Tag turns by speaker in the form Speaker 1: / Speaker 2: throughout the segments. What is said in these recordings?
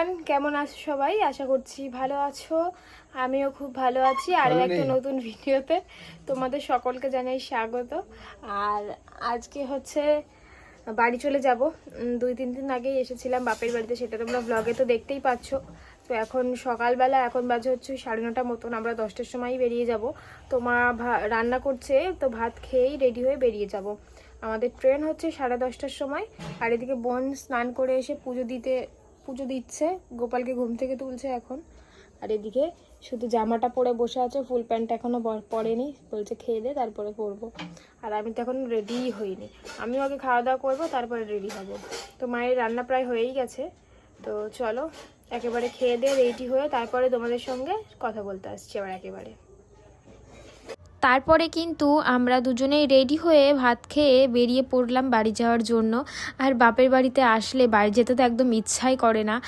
Speaker 1: Everyone কেমন আছো সবাই? আশা করছি ভালো আছো। আমিও খুব ভালো আছি। আরও একটা নতুন ভিডিওতে তোমাদের সকলকে জানাই স্বাগত। আর আজকে হচ্ছে বাড়ি চলে যাব। দুই তিন দিন আগেই এসেছিলাম বাপের বাড়িতে। সেটা তোমরা ব্লগে তো দেখতেই পাচ্ছ। তো এখন সকালবেলা এখন বাজে হচ্ছে সাড়ে নটা মতন। আমরা দশটার সময়ই বেরিয়ে যাব। তো মা রান্না করছে। তো ভাত খেয়েই রেডি হয়ে বেরিয়ে যাব। আমাদের ট্রেন হচ্ছে সাড়ে দশটার সময়। আর এদিকে বোন স্নান করে এসে পুজো দিতে পুজো দিচ্ছে, গোপালকে ঘুম থেকে তুলছে এখন। আর এদিকে শুধু জামাটা পরে বসে আছে, ফুল প্যান্ট এখনও ব- পরেনি, বলছে খেয়ে দে, তারপরে পরবো। আর আমি তো এখন রেডিই হইনি। আমিও আগে খাওয়া দাওয়া করব, তারপরে রেডি হব। তো মায়ের রান্না প্রায় হয়েই গেছে। তো চলো, একেবারে খেয়ে দিয়ে রেডি হয়ে তারপরে তোমাদের সঙ্গে কথা বলতে আসছি আবার একেবারে। তারপরে কিন্তু আমরা দুজনেই রেডি হয়ে ভাত খেয়ে বেরিয়ে পড়লাম বাড়ি যাওয়ার জন্য। আর বাপের বাড়িতে আসলে বাড়ি যেতে তো একদম ইচ্ছাই করে না।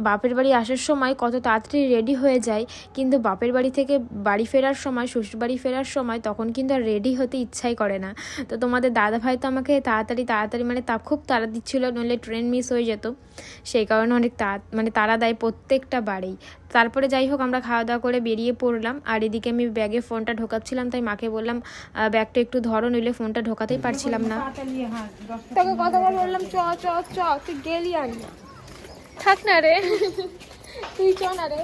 Speaker 1: বাপের বাড়ি আসার সময় কত তাড়াতাড়ি রেডি হয়ে যায়, কিন্তু বাপের বাড়ি থেকে বাড়ি ফেরার সময় শ্বশুর বাড়ি ফেরার সময় তখন কিন্তু আর রেডি হতে ইচ্ছাই করে না। তো তোমাদের দাদা ভাই তো আমাকে তাড়াতাড়ি তাড়াতাড়ি মানে তা খুব তাড়া দিচ্ছিল, নইলে ট্রেন মিস হয়ে যেত। সেই কারণে অনেক তা- মানে তাড়া দেয় প্রত্যেকটা বাড়েই। তারপরে যাই হোক আমরা খাওয়া দাওয়া করে বেরিয়ে পড়লাম। আর এদিকে আমি ব্যাগে ফোনটা ঢোকাচ্ছিলাম তাই মাকে বললাম ব্যাগটা একটু ধরো নইলে ফোনটা ঢোকাতেই পারছিলাম না। তোকে কতবার বললাম চ চ চ তুই গেলি আর থাক না রে। তুই চ না রে।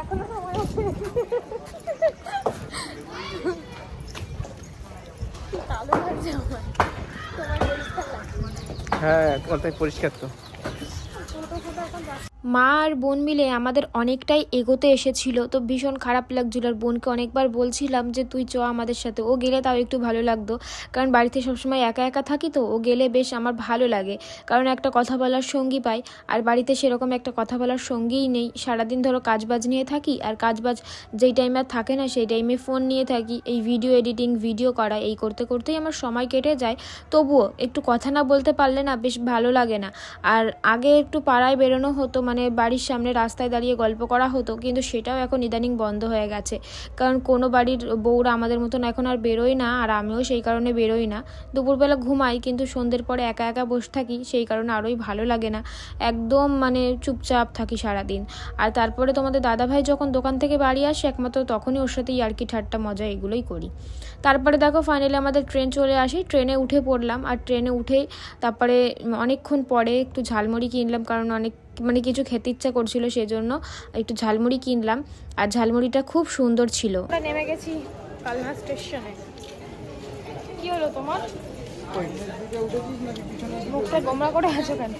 Speaker 1: এখনও সময় আছে
Speaker 2: হ্যাঁ ওটাই পরিষ্কার তো।
Speaker 1: মা আর বোন মিলে আমাদের অনেকটাই এগোতে এসেছিল। তো ভীষণ খারাপ লাগছিল আর বোনকে অনেকবার বলছিলাম যে, তুই চ আমাদের সাথে। ও গেলে তাও একটু ভালো লাগতো। কারণ বাড়িতে সবসময় একা একা থাকি তো, ও গেলে বেশ আমার ভালো লাগে। কারণ একটা কথা বলার সঙ্গী পাই। আর বাড়িতে সেরকম একটা কথা বলার সঙ্গীই নেই। সারাদিন ধরো কাজবাজ নিয়ে থাকি আর কাজবাজ যেই টাইমে আর থাকে না, সেই টাইমে ফোন নিয়ে থাকি। এই ভিডিও এডিটিং ভিডিও করা, এই করতে করতেই আমার সময় কেটে যায়। তবুও একটু কথা না বলতে পারলে না বেশ ভালো লাগে না। আর আগে একটু পাড়ায় বেরোনো হতো মানে বাড়ির সামনে রাস্তায় দাঁড়িয়ে গল্প করা হতো, কিন্তু সেটাও এখন ইদানিং বন্ধ হয়ে গেছে। কারণ কোনো বাড়ির বউরা আমাদের মতন এখন আর বেরোয় না, আর আমিও সেই কারণে বেরোই না। দুপুরবেলা ঘুমাই, কিন্তু সন্ধ্যের পরে একা একা বসে থাকি, সেই কারণে আরোই ভালো লাগে না। একদম মানে চুপচাপ থাকি সারাদিন। আর তারপরে তোমাদের দাদাভাই যখন দোকান থেকে বাড়ি আসে, একমাত্র তখনই ওর সাথে ইয়ার্কি ঠাট্টা, মজা এগুলোই করি। তারপরে দেখো ফাইনালি আমাদের ট্রেন চলে আসে। ট্রেনে উঠে পড়লাম, আর ট্রেনে উঠেই তারপরে অনেকক্ষণ পরে একটু ঝালমুড়ি কিনলাম, কারণ অনেক মানে কিছু খেতে ইচ্ছা করছিল সেজন্য একটু ঝালমুড়ি কিনলাম। আর ঝালমুড়িটা খুব সুন্দর ছিল। আমরা নেমে গেছি কালনা স্টেশনে। কি হলো তোমার? মুখটা গোমরা করে আছো কেন?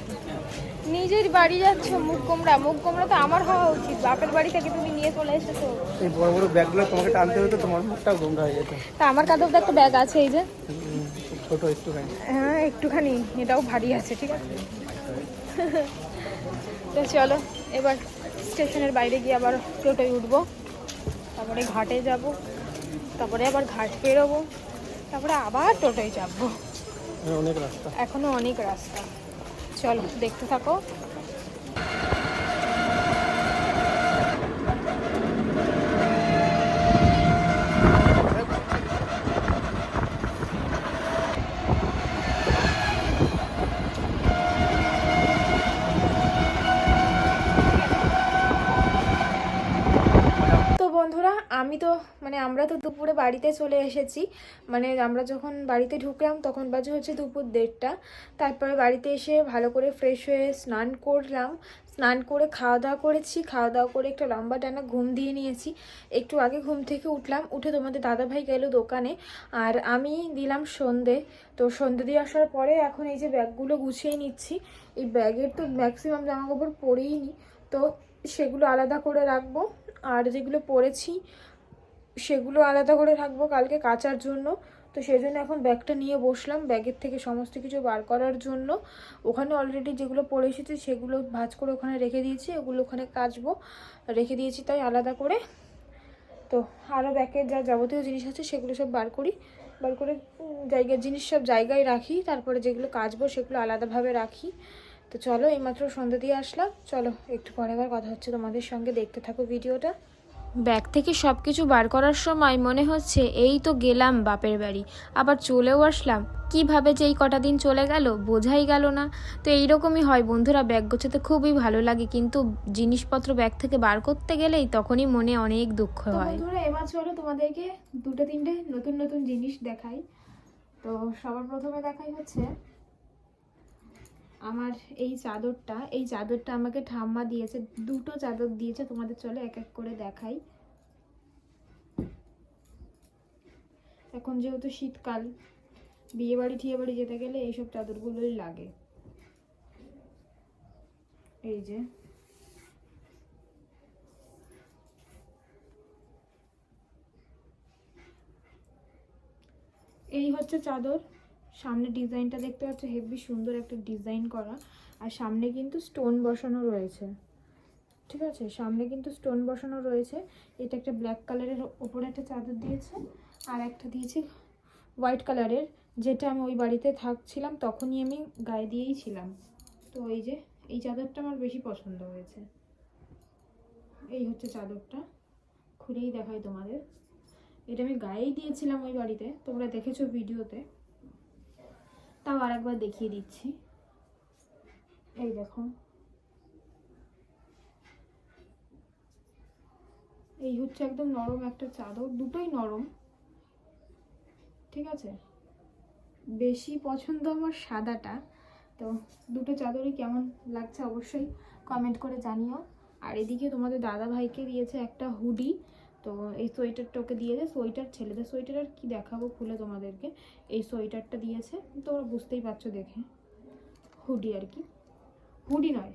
Speaker 1: নিজের বাড়ি যাচ্ছ মুখ গোমরা মুখ গোমরা তো আমার হওয়া উচিত। বাপের বাড়ি থেকে তুমি নিয়ে চলে এসেছ।
Speaker 2: এই বড় বড় ব্যাগগুলো তোমাকে টানতে হতো তোমার মুখটাও গোমরা হয়ে যেত।
Speaker 1: তা আমার কাঁধে তো একটা ব্যাগ আছে এই যে।
Speaker 2: ছোট একটুখানি।
Speaker 1: হ্যাঁ একটুখানি। এটাও ভারী আছে ঠিক আছে। তো চলো এবার স্টেশনের বাইরে গিয়ে আবার টোটোয় উঠবো। তারপরে ঘাটে যাব তারপরে আবার ঘাট পেরোবো তারপরে আবার টোটোয় যাব।
Speaker 2: হ্যাঁ, অনেক রাস্তা।
Speaker 1: এখনও অনেক রাস্তা। চলো দেখতে থাকো তো বন্ধুরা আমি তো মানে আমরা তো দুপুরে বাড়িতে চলে এসেছি। মানে আমরা যখন বাড়িতে ঢুকলাম তখন বাজে হচ্ছে দুপুর দেড়টা। তারপরে বাড়িতে এসে ভালো করে ফ্রেশ হয়ে স্নান করলাম। স্নান করে খাওয়া দাওয়া করেছি। খাওয়া দাওয়া করে একটা লম্বা টানা ঘুম দিয়ে নিয়েছি। একটু আগে ঘুম থেকে উঠলাম। উঠে তোমাদের দাদাভাই গেল দোকানে। আর আমি দিলাম সন্ধে। তো সন্ধে দিয়ে আসার পরে এখন এই যে ব্যাগগুলো গুছিয়ে নিচ্ছি। এই ব্যাগের তো ম্যাক্সিমাম জামা কাপড় পরেই নি। তো সেগুলো আলাদা করে রাখব। আর যেগুলো পরেছি সেগুলো আলাদা করে রাখব কালকে কাচার জন্য। তো সেই জন্য এখন ব্যাগটা নিয়ে বসলাম, ব্যাগের থেকে সমস্ত কিছু বার করার জন্য। ওখানে অলরেডি যেগুলো পড়ে এসেছে সেগুলো ভাজ করে ওখানে রেখে দিয়েছি ওগুলো ওখানে কাচবো। রেখে দিয়েছি তাই আলাদা করে। তো আরও ব্যাগের যা যাবতীয় জিনিস আছে সেগুলো সব বার করি। বার করে জায়গার জিনিস সব জায়গায় রাখি, তারপরে যেগুলো কাচবো সেগুলো আলাদাভাবে রাখি। তো চলো এইমাত্র সন্ধ্যা দিয়ে আসলাম। চলো একটু পরে আবার কথা হচ্ছে তোমাদের সঙ্গে। দেখতে থাকো ভিডিওটা। ব্যাগ থেকে সব কিছু বার করার সময় মনে হচ্ছে এই তো গেলাম বাপের বাড়ি আবার চলেও আসলাম। কীভাবে যে এই কটা দিন চলে গেল বোঝাই গেল না। তো এইরকমই হয় বন্ধুরা ব্যাগ গোছাতে খুবই ভালো লাগে কিন্তু জিনিসপত্র ব্যাগ থেকে বার করতে গেলেই তখনই মনে অনেক দুঃখ হয়। বন্ধুরা এবার চলো তোমাদেরকে দুটো তিনটে নতুন নতুন জিনিস দেখাই। তো সবার প্রথমে দেখাই হচ্ছে আমার এই চাদরটা এই চাদরটা আমাকে ঠাম্মা দিয়েছে, দুটো চাদর দিয়েছে, তোমাদের চলো এক এক করে দেখাই। এখন যেহেতু শীতকাল বিয়ে বাড়ি ঠিয়ে বাড়ি যেতে গেলে এইসব চাদরগুলোই লাগে। এই যে। এই হচ্ছে চাদর। সামনে ডিজাইনটা দেখতে পাচ্ছ, হেভি সুন্দর একটা ডিজাইন করা। আর সামনে কিন্তু স্টোন বসানো রয়েছে। ঠিক আছে? সামনে কিন্তু স্টোন বসানো রয়েছে। এটা একটা ব্ল্যাক কালারের ওপরে একটা চাদর দিয়েছে। আর একটা দিয়েছে হোয়াইট কালারের। যেটা আমি ওই বাড়িতে থাকছিলাম, তখনই আমি গায়ে দিয়েই ছিলাম। তো এই যে, এই চাদরটা আমার বেশি পছন্দ হয়েছে। এই হচ্ছে চাদরটা। খুলেই দেখাই তোমাদের। এটা আমি গায়েই দিয়েছিলাম ওই বাড়িতে। তোমরা দেখেছ ভিডিওতে। তাও আরেকবার দেখিয়ে দিচ্ছি। এই দেখো। এই হচ্ছে একদম নরম একটা চাদর, দুটোই নরম। ঠিক আছে? বেশি পছন্দ আমার সাদাটা। তো দুটো চাদরই কেমন লাগছে অবশ্যই কমেন্ট করে জানিও। আর এদিকে তোমাদের দাদা ভাইকে দিয়েছে একটা হুডি। তো এই সোয়েটারটা ওকে দিয়েছে সোয়েটার ছেলেদের সোয়েটার আর কি দেখাবো খুলে তোমাদেরকে? এই সোয়েটারটা দিয়েছে। তোমরা বুঝতেই পারছ দেখে। হুডি আর কি। হুডি নয়,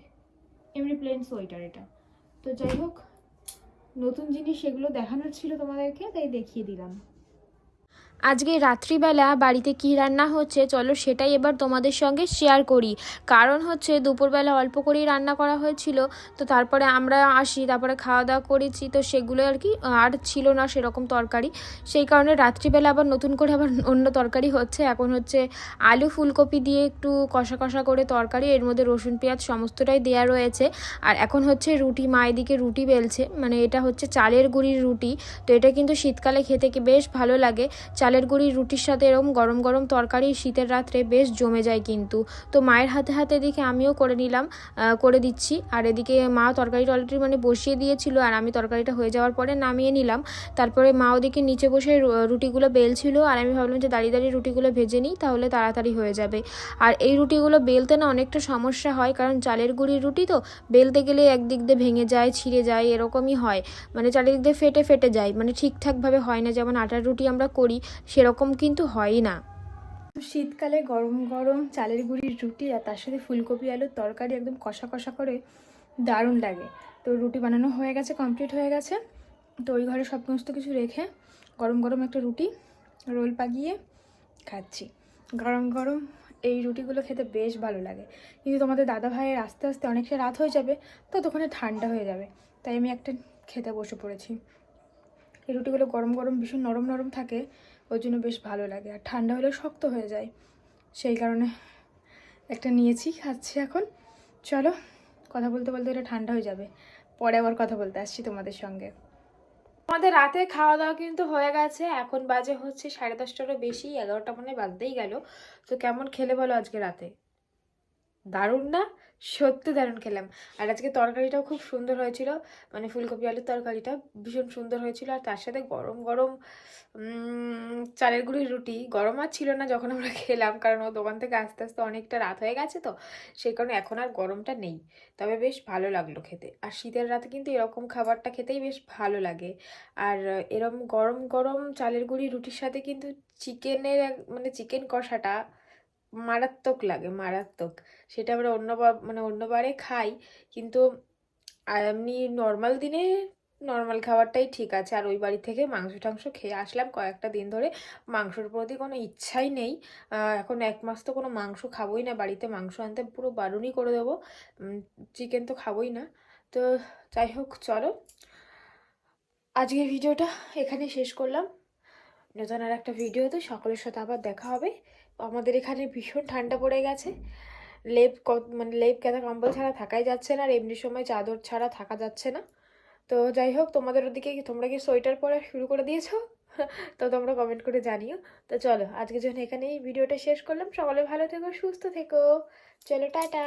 Speaker 1: এমনি প্লেন সোয়েটার এটা। তো যাই হোক, নতুন জিনিস সেগুলো দেখানোর ছিল তোমাদেরকে, তাই দেখিয়ে দিলাম। আজকে রাত্রিবেলা বাড়িতে কি রান্না হচ্ছে, চলো সেটাই এবার তোমাদের সঙ্গে শেয়ার করি। কারণ হচ্ছে দুপুরবেলা অল্প করেই রান্না করা হয়েছিল, তো তারপরে আমরা আসি, তারপরে খাওয়া দাওয়া করেছি, তো সেগুলো আর কি, আর ছিল না সেরকম তরকারি। সেই কারণে রাত্রিবেলা আবার নতুন করে আবার অন্য তরকারি হচ্ছে। এখন হচ্ছে আলু ফুলকপি দিয়ে একটু কষা কষা করে তরকারি, এর মধ্যে রসুন, পেঁয়াজ সমস্তটাই দেয়া রয়েছে। আর এখন হচ্ছে রুটি, মা এদিকে রুটি বেলছে মানে এটা হচ্ছে চালের গুঁড়ির রুটি, তো এটা কিন্তু শীতকালে খেতে বেশ ভালো লাগে। চালের গুঁড়ির রুটির সাথে এরকম গরম গরম তরকারি, শীতের রাত্রে বেশ জমে যায় কিন্তু। তো মায়ের হাতে হাতে এদিকে আমিও করে নিলাম করে দিচ্ছি। আর এদিকে মা তরকারিটা অলরেডি মানে বসিয়ে দিয়েছিল আর আমি তরকারিটা হয়ে যাওয়ার পরে নামিয়ে নিলাম। তারপরে মা ওদিকে নিচে বসে রুটিগুলো বেলছিল আর আমি ভাবলাম যে দাঁড়িয়ে দাঁড়িয়ে রুটিগুলো ভেজে নিই, তাহলে তাড়াতাড়ি হয়ে যাবে। আর এই রুটিগুলো বেলতে না অনেকটা সমস্যা হয়, কারণ চালের গুঁড়ির রুটি তো বেলতে গেলে একদিক দিয়ে ভেঙে যায়, ছিঁড়ে যায়, এরকমই হয়। মানে চারিদিক দিয়ে ফেটে ফেটে যায় মানে ঠিকঠাকভাবে হয় না। যেমন আটার রুটি আমরা করি সেরকম কিন্তু হয়ই না। শীতকালে গরম গরম চালের গুঁড়ির রুটি আর তার সাথে ফুলকপি, আলুর তরকারি একদম কষা কষা করে দারুণ লাগে। তো রুটি বানানো হয়ে গেছে কমপ্লিট হয়ে গেছে। তো ওই ঘরে সব সমস্ত কিছু রেখে গরম গরম একটা রুটি রোল পাকিয়ে খাচ্ছি। গরম গরম এই রুটিগুলো খেতে বেশ ভালো লাগে। কিন্তু তোমাদের দাদা ভাইয়ের আস্তে আস্তে অনেকটা রাত হয়ে যাবে তো ততক্ষণে ঠান্ডা হয়ে যাবে। তাই আমি একটা খেতে বসে পড়েছি। এই রুটিগুলো গরম গরম ভীষণ নরম নরম থাকে। ওই জন্য বেশ ভালো লাগে। আর ঠান্ডা হলে শক্ত হয়ে যায়। সেই কারণে একটা নিয়েছি, খাচ্ছি এখন। চলো, কথা বলতে বলতে এটা ঠান্ডা হয়ে যাবে। পরে আবার কথা বলতে আসছি তোমাদের সঙ্গে। আমাদের রাতে খাওয়া দাওয়া কিন্তু হয়ে গেছে। এখন বাজে হচ্ছে সাড়ে দশটারও বেশি, এগারোটা মানে বাজতেই গেল। তো কেমন খেলে বলো আজকে রাতে? দারুণ না? সত্যি দারুণ খেলাম। আর আজকে তরকারিটাও খুব সুন্দর হয়েছিল। মানে ফুলকপি আলুর তরকারিটা ভীষণ সুন্দর হয়েছিল। আর তার সাথে গরম গরম চালের গুঁড়ির রুটি। গরম আর ছিল না যখন আমরা খেলাম, কারণ ও দোকান থেকে আস্তে আস্তে অনেকটা রাত হয়ে গেছে তো। সেই কারণে এখন আর গরমটা নেই। তবে বেশ ভালো লাগল খেতে। আর শীতের রাতে কিন্তু এরকম খাবারটা খেতেই বেশ ভালো লাগে। আর এরকম গরম গরম চালের গুঁড়ি রুটির সাথে কিন্তু চিকেনের মানে চিকেন কষাটা মারাত্মক লাগে, মারাত্মক। সেটা আমরা অন্যবার মানে অন্যবারে খাই, কিন্তু এমনি নর্মাল দিনে নর্মাল খাবারটাই ঠিক আছে। আর ওই বাড়ি থেকে মাংস টাংস খেয়ে আসলাম কয়েকটা দিন ধরে। মাংসর প্রতি কোনো ইচ্ছাই নেই। এখন এক মাস তো কোনো মাংস খাবোই না। বাড়িতে মাংস আনতে পুরো বারণই করে দেবো। চিকেন তো খাবোই না। তো যাই হোক, চলো। আজকের ভিডিওটা এখানে শেষ করলাম। নতুন আর একটা ভিডিওতে সকলের সাথে আবার দেখা হবে। আমাদের এখানে ভীষণ ঠান্ডা পড়ে গেছে। লেপ মানে লেপ কেনা কম্বল ছাড়া থাকাই যাচ্ছে না, আর এমনি সময় চাদর ছাড়া থাকা যাচ্ছে না। তো যাই হোক, তোমাদের ওদিকে তোমরা কি সোয়েটার পরা শুরু করে দিয়েছ? তো তোমরা কমেন্ট করে জানিও। তো চলো আজকে যখন এখানেই ভিডিওটা শেষ করলাম। সকলে ভালো থেকো, সুস্থ থেকো। চলো, টাটা।